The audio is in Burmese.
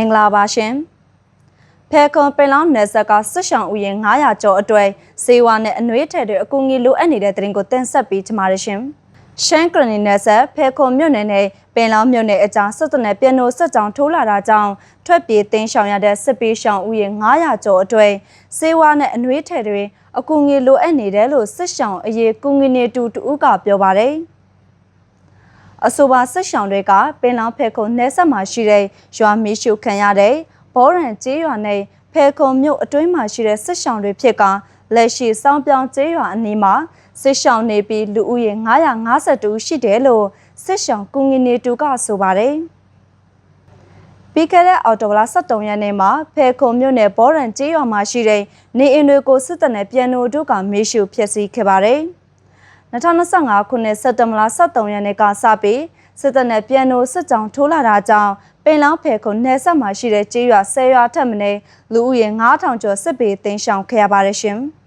င်္ဂလာပါရှင်ဖဲကွန်ပင်လောင်းနယ်ဆက်ကဆွရှောင်းဥယျာဉ်900ကျော်အတွက်စေဝါနဲ့အနှွေးထည်တွေအကူအညီလိုအပ်နေတဲ့တဲ့ရင်ကိုတင်ဆက်ပေးချမှာရရှင်ရှမ်းကရနီနယ်ဆက်ဖဲခွန်မြို့နယ်နဲ့ပင်လောင်းမြို့နယ်အကြားစစ်တနယ်ပြန်နိုဆက်ကြောင်ထိုးလာတာကြောင့်ထွက်ပြေးတင်းရှောင်ရတဲ့စစ်ပေးရှောင်ဥယျာဉ်900ကျော်အတွက်စေဝါနဲ့အနှွေးထည်တွေအကူအညီလိုအပ်နေတယ်လို့စစ်ရှောင်အရေးကူငီနေတူတူကပြောပါတယ် အဆိုပါဆက်ရှောင်တွေကပင်လောင်းဖဲခုံနှဲဆက်မှာရှိတဲ့ရွာမီရှုခံရတဲ့ဘောရန်ကျေးရွာနဲ့ဖဲခုံမြို့အတွင်းမှာရှိတဲ့ဆက်ရှောင်တွေဖြစ်ကလက်ရှိစောင်းပြောင်းကျေးရွာအနီးမှာစစ်ရှောင်နေပြီးလူဦးရေ952ရှိတယ်လို့စစ်ရှောင်ကုငင်းနေတူကဆိုပါတယ်ပြီးခဲ့တဲ့အော်တိုဘာလ23ရက်နေ့မှာဖဲခုံမြို့နယ်ဘောရန်ကျေးရွာမှာရှိတဲ့နေအိမ်တွေကိုစစ်တပ်နဲ့ပြန်နိုတို့ကမေးရှုဖျက်ဆီးခဲ့ပါတယ် 2025ခုနှစ်စက်တဘာလ23ရက်နေ့ကစပြီးစစ်တပ်နဲ့ပြန်နိုစစ်ကြောင်ထိုးလာတာကြောင့်ပင်လောင်းဖဲခုနယ်ဆက်မှာရှိတဲ့ကျေးရွာ10ရွာထက်မနည်းလူဦးရေ9000ကျော်စစ်ပေတင်းရှောင်ခဲ့ရပါတယ်ရှင်။